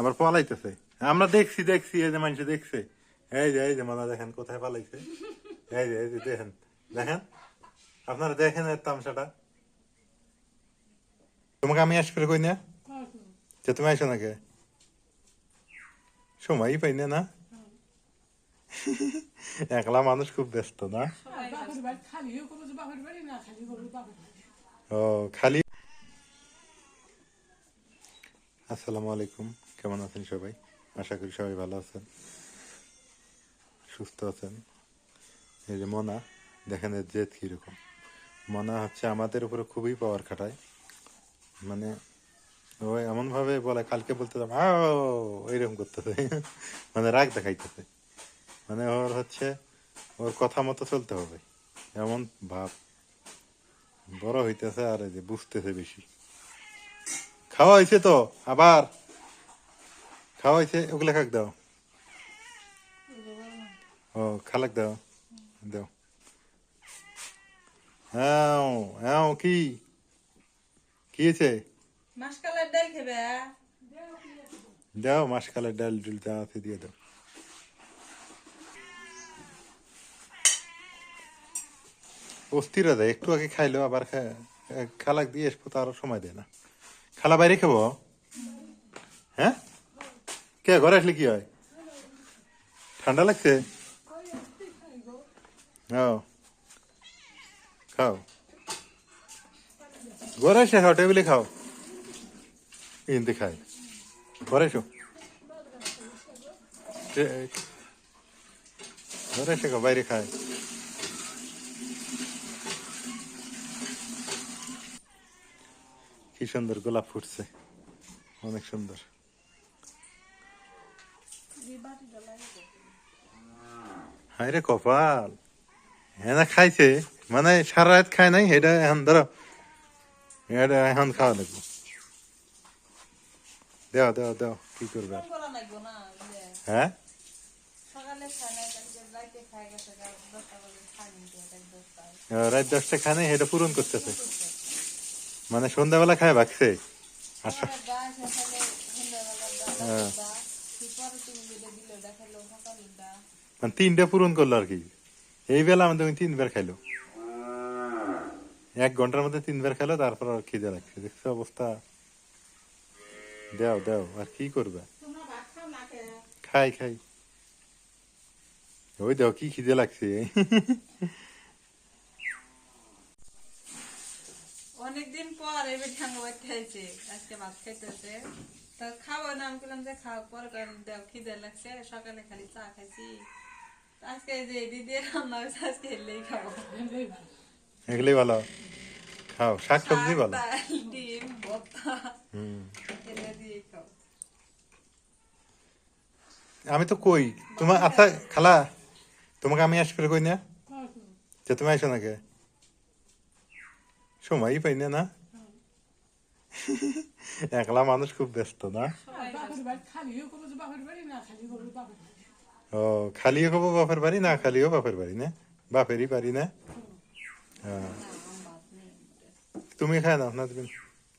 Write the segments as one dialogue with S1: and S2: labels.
S1: আবার পালাইতেছে। আমরা দেখছি দেখছি, এই যে মানুষ দেখছে। এই যে এই যে, মালা দেখেন, কোথায় পালাইছে? এই যে এই যে, দেখেন। দেখেন? আপনারা দেখেন এর তামসাটা? তোমাকে আমি আসবে কই না? যে তুমি আসো নাকি? সময়ই পাই না না? একলা মানুষ খুব ব্যস্ত, না? ও, খালি আসসালামু আলাইকুম। কেমন আছেন সবাই? আশা করি সবাই ভালো আছেন। সুস্থ আছেন। এই যে মনা, দেখেন এর জেদ কীরকম মনা হচ্ছে আমাদের উপরে খুবই পাওয়ার খাটায়। মানে ও এমন ভাবে বলে, কালকে বলতে এইরকম করতেছে। মানে রাগ দেখাইতেছে। মানে ওর হচ্ছে, ওর কথা মতো চলতে হবে। এমন ভাব। বড় হইতেছে আর এই যে বুঝতেছে বেশি। খাওয়া হয়েছে তো, আবার। খাওয়া হয়েছে ওগুলো খাক দাও। ও খালাক দাও। দাও। হ্যাঁ হ্যাঁ কি? কি হয়েছে?
S2: মাসকালের ডাল খেবে
S1: দাও মাসকালের ডাল ডুল যা আছে দিয়ে দাও। অস্থির দেয় একটু আগে খাইলো আবার খালাক দিয়ে আসব তো আরও সময় দেয় না। খালা বাইরে খাব? হ্যাঁ? কে ঘরে আসলে কি হয় ঠান্ডা লাগছে ও খাও ঘরে এসে খাও টেবিলে খাও ইন্দি খাই ঘরে এসো টে- ঘরে এসে খাও বাইরে খায় কি সুন্দর গোলাপ ফুটছে অনেক সুন্দর হায় রে কপাল। হ্যাঁ খাইছে মানে সারা রাত খায় নাই এটা এখন ধরো এটা এখন খাওয়া লাগবে। দেও দেও দেও কি করবে। হ্যাঁ? রাত দশটা। এটা পূরণ করতেছে। মানে সন্ধ্যাবেলা খায় ভাগছে। আচ্ছা হ্যাঁ। তিনটা পূরণ করল আর কি। এই বেলা আমাদের তিনবার খাইলো। এক ঘণ্টার মধ্যে তিনবার খাইলো, তারপর আর খিদে লাগছে। দেখছ অবস্থা? দেও দেও, আর কি করবে? খাই খাই। ওই দেখো কি খিদে লাগছে।
S2: অনেকদিন পর এবার ঠাঙ্গা আজকে ভাত খাইতেছে তো খাব না আমি বললাম যে খাও পরে খিদে লাগছে সকালে খালি চা খাইছি। তো আজকে যে দিদি রান্না হয়েছে আজকে এলেই খাব।
S3: ভালো
S1: এগুলোই ভালো। খাও শাক সবজি ভালো।
S2: ডিম ভর্তা
S1: হুম।
S2: দিয়ে খাও
S1: আমি তো কই তোমার আচ্ছা খালা তোমাকে আমি আসবে কই না? যে তুমি আসো নাকি? সময়ই পাই না না? একলা মানুষ খুব ব্যস্ত, না? ও, খালিও খাব বাপের বাড়ি, না খালিও বাপের বাড়ি, না? বাপেরই বাড়ি, না? হ্যাঁ। তুমি খায় না না তুমি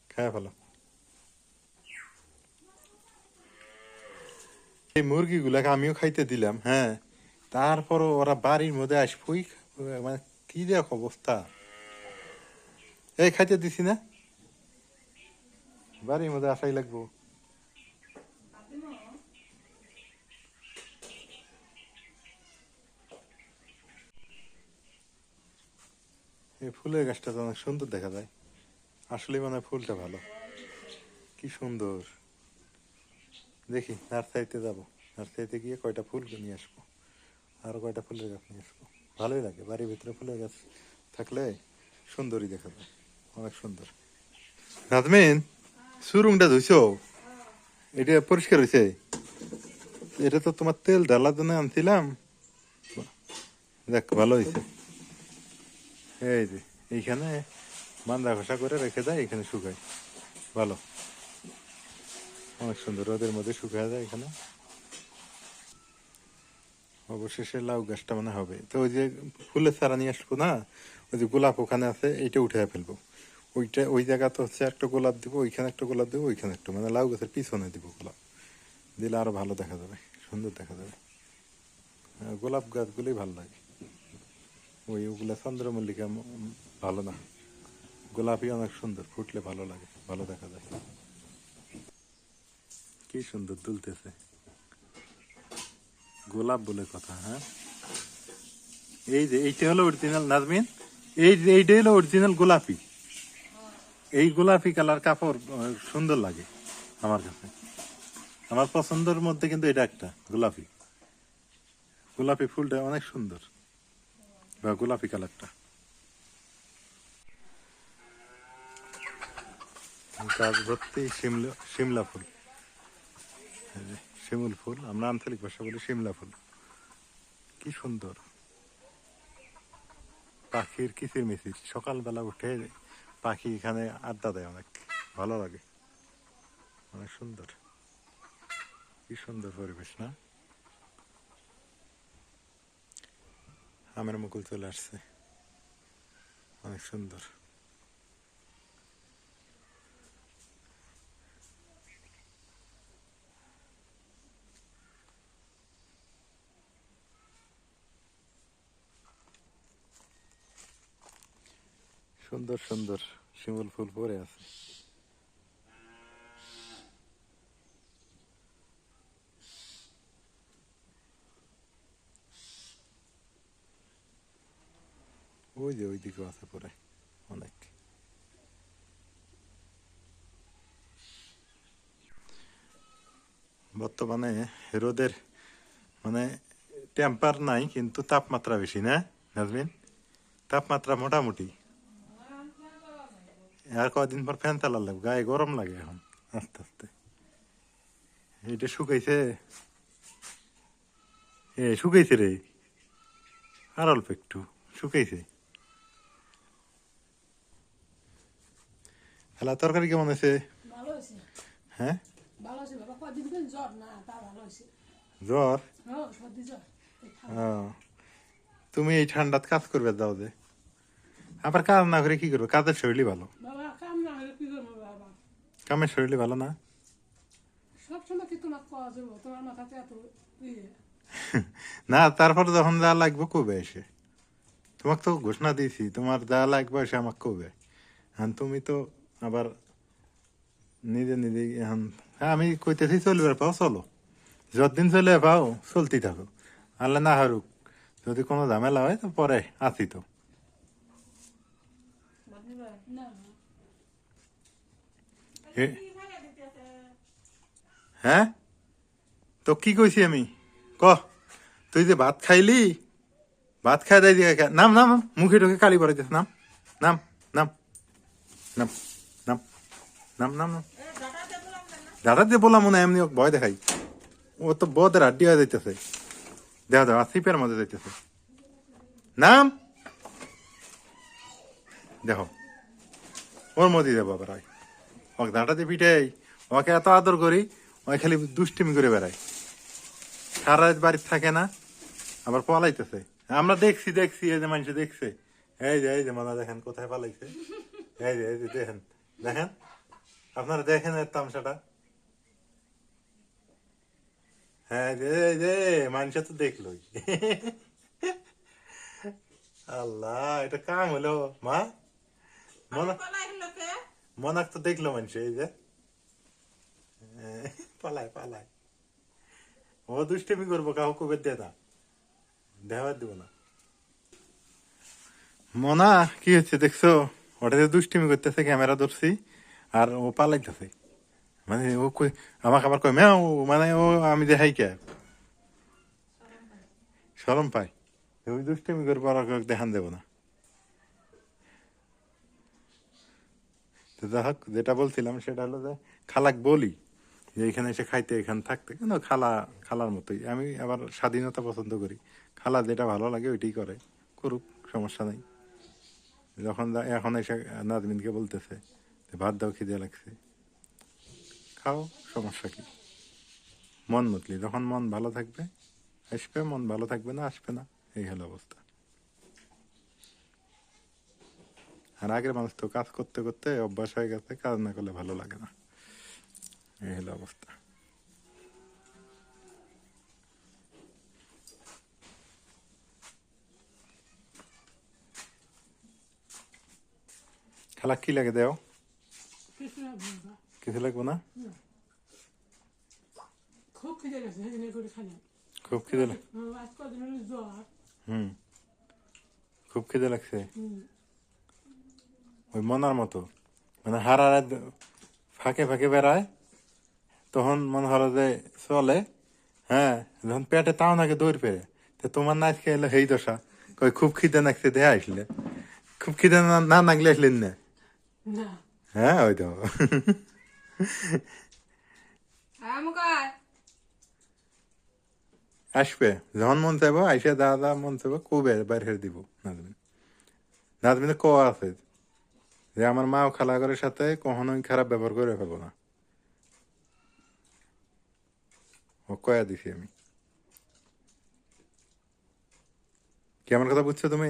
S1: খায় ভালো। এই মুরগিগুলাকে আমিও খাইতে দিলাম হ্যাঁ। তারপরও ওরা বাড়ির মধ্যে আসবই মানে কি দেখ অবস্থা। এই খাইতে দিছি, না? বাড়ির মধ্যে আসাই লাগবো এই ফুলের গাছটা তো অনেক সুন্দর দেখা যায়। আসলে মানে ফুলটা ভালো। কি সুন্দর। দেখি, নার্সারিতে যাব। নার্সারিতে গিয়ে কয়টা ফুল নিয়ে আসব। আর কয়টা ফুলের গাছ নিয়ে আসব। ভালোই লাগে, বাড়ির ভিতরে ফুলের গাছ থাকলে সুন্দরই দেখা যায়। অনেক সুন্দর। নাজমিন? সুরুংটা ধুইছো? এটা পরিষ্কার হয়েছে এটা তো তোমার তেল ঢালার জন্য আনছিলাম। দেখ, ভালো হয়েছে এই যে, এইখানে বান্ধা ঘষা করে রেখে দেয়, এখানে শুকায়। ভালো। অনেক সুন্দর রোদের মধ্যে শুকায় যায় এখানে। অবশেষে লাউ গাছটা মানে হবে। তো ওই যে ফুলের চারা নিয়ে আসব না, ওই যে গোলাপ ওখানে আছে, এইটা উঠে ফেলব। ওইটা ওই জায়গা তো হচ্ছে একটা গোলাপ দিব ওইখানে একটা গোলাপ দেবো ওইখানে একটা মানে লাউ গাছের পিছনে দিব গোলাপ। দিলে আরও ভালো দেখা যাবে সুন্দর দেখা যাবে। হ্যাঁ, গোলাপ গাছগুলোই ভালো লাগে। ওই ওগুলা চন্দ্রমল্লিকা ভালো না। গোলাপি অনেক সুন্দর ফুটলে ভালো লাগে ভালো দেখা যায়। কি সুন্দর দুলতেছে। গোলাপ বলে কথা হ্যাঁ? এই যে এইটা হলো অরিজিনাল নাজমিন? এই যে এইটা হলো অরিজিনাল গোলাপি। এই গোলাপি কালার কাপড় সুন্দর লাগে আমার কাছে। আমার পছন্দের মধ্যে কিন্তু এটা একটা, গোলাপি। গোলাপি ফুলটা অনেক সুন্দর, বা গোলাপি কালারটা। গাছ ভর্তি শিমলা শিমলা ফুল। শিমুল ফুল, আমরা আঞ্চলিক ভাষা বলি শিমলা ফুল। কি সুন্দর। পাখির কিচির মিচির সকালবেলা উঠে পাখি এখানে আড্ডা দেয় অনেক। ভালো লাগে। অনেক সুন্দর। কি সুন্দর পরিবেশ, না? আমের মুকুল চলে আসছে। অনেক সুন্দর। সুন্দর সুন্দর শিমুল ফুল পরে আছে। ওই যে ওইদিকেও আছে পরে, অনেক। বর্তমানে রোদের মানে টেম্পার নাই, কিন্তু তাপমাত্রা বেশি, না, নাজমিন? তাপমাত্রা মোটামুটি। আর কদিন পর ফ্যান চালার লাগবে গায়ে গরম লাগে এখন আস্তে আস্তে। এটা শুকাইছে। এ শুকাইছে রে। আর অল্প একটু শুকাইছে। হ্যালো তরকারি কেমন আছে হ্যাঁ?
S3: জ্বর?
S1: তুমি এই ঠান্ডাত কাজ করবে যাও যে। আবার কাজ না করে কি করবে? কাজের শরীরই ভালো
S3: বাবা কাম না হলে কি করব বাবা
S1: কামের শরীরই ভালো না।
S3: সবসময় কি তোমার কাজ যাব তোমার মাথাতে এত ইয়ে।
S1: না তারপর যখন যা লাগবে কবে এসে। তোমাকে তো ঘোষণা দিয়েছি তোমার যা লাগবে এসে আমাকে কবে এখন তুমি তো আবার নিজে নিজে হ্যাঁ আমি কইতেছি চলবে পাও চলো। যতদিন চলে পাও চলতেই থাকো। আল্লাহ না হারুক। যদি কোনো ঝামেলা হয় তো পরে আছি তো
S3: না
S1: এ- হ্যাঁ? তো কি কইছি আমি? ক তুই যে ভাত খাইলি? ভাত খাই দেয় নাম নাম মুখে ঢুকে কালি পড়াইতেছ নাম নাম নাম নাম নাম নাম নাম নাম। দাদা দিয়ে বললাম মনে এমনি ভয় দেখাই? ও তো বদের আড্ডি হয়ে যাইতেছে। দেখা যাও সিপের মধ্যে যাইতেছে। নাম! দেখো ওর মধ্যে যাব আবার ওকে দাঁটাতে পিঠাই ওকে এত আদর করি ওই খালি দুষ্টিমি করে বেড়ায়। সারা রাত বাড়িতে থাকে না, আবার পলাইতেছে। আমরা দেখছি দেখছি, এই যে মানুষ দেখছে। এই যে এই যে মানা দেখেন কোথায় পালাইছে? এই যে এই যে, দেখেন দেখেন। আপনারা দেখেন এর তামসাটা। হ্যাঁ যে যে, মানুষ তো দেখলোই। আল্লাহ, এটা কাম হলো, মা। মনে মনাক তো দেখল মানুষ এই যে পালায় পালায় ও দুষ্টেমি করব কাউ কবে দে না দেওয়ার দিব না মনা কি হচ্ছে দেখছ ওটা যে দুষ্টিমি করতেছে ক্যামেরা ধরছি আর ও পালাইতেছে মানে ও কই আমাকে আবার কই ম্যাও মানে ও আমি দেখাই কে সরম পাই ওই দুষ্টিমি করব আর দেখান দেবো না তো যাই হোক, যেটা বলছিলাম সেটা হলো যে খালাক বলি যে এখানে এসে খাইতে, এখানে থাকতে, কিন্তু খালা, খালার মতোই। আমি আবার স্বাধীনতা পছন্দ করি। খালা যেটা ভালো লাগে ওইটাই করে, করুক, সমস্যা নেই। যখন এখন এসে নাজমিনকে বলতেছে যে ভাত দাও, খিদে লাগছে। খাও, সমস্যা কি? মন মতলি। যখন মন ভালো থাকবে, আসবে, মন ভালো থাকবে না, আসবে না। এই হলো অবস্থা। আর আগের মানুষ তো কাজ করতে করতে অভ্যাস হয়ে গেছে কাজ না করলে ভালো লাগে না। এই হলো অবস্থা। খেলা কি লাগে দেও?
S3: কিছু লাগবো না? খুব খিদে গেছে
S1: খুব খিদে হুম। খুব খিদে লাগছে? ওই মনার মতো। মানে হারা রাত ফাঁকে ফাঁকে বেড়ায় তখন মনে হলো যে চলে হ্যাঁ যখন পেটে তাও নাকি দৌড় পেরে তো তোমার নাচ খেয়ে হেই দশা কই খুব খিদে নাকছে দেয়া আসলে। খুব খিদে না নাগলে আসলেন না। হ্যাঁ ওই তো। আসবে যখন মন চাইব আইসে দাদা মন চাইব কবে বাইরে দিব নাজমিন। নাজমিনে ক আছে। যে আমার মা ও খালাগরের সাথে কখনোই খারাপ ব্যবহার করে ফেলব না। ও কয়া দিছি আমি। কি আমার কথা বুঝছ তুমি?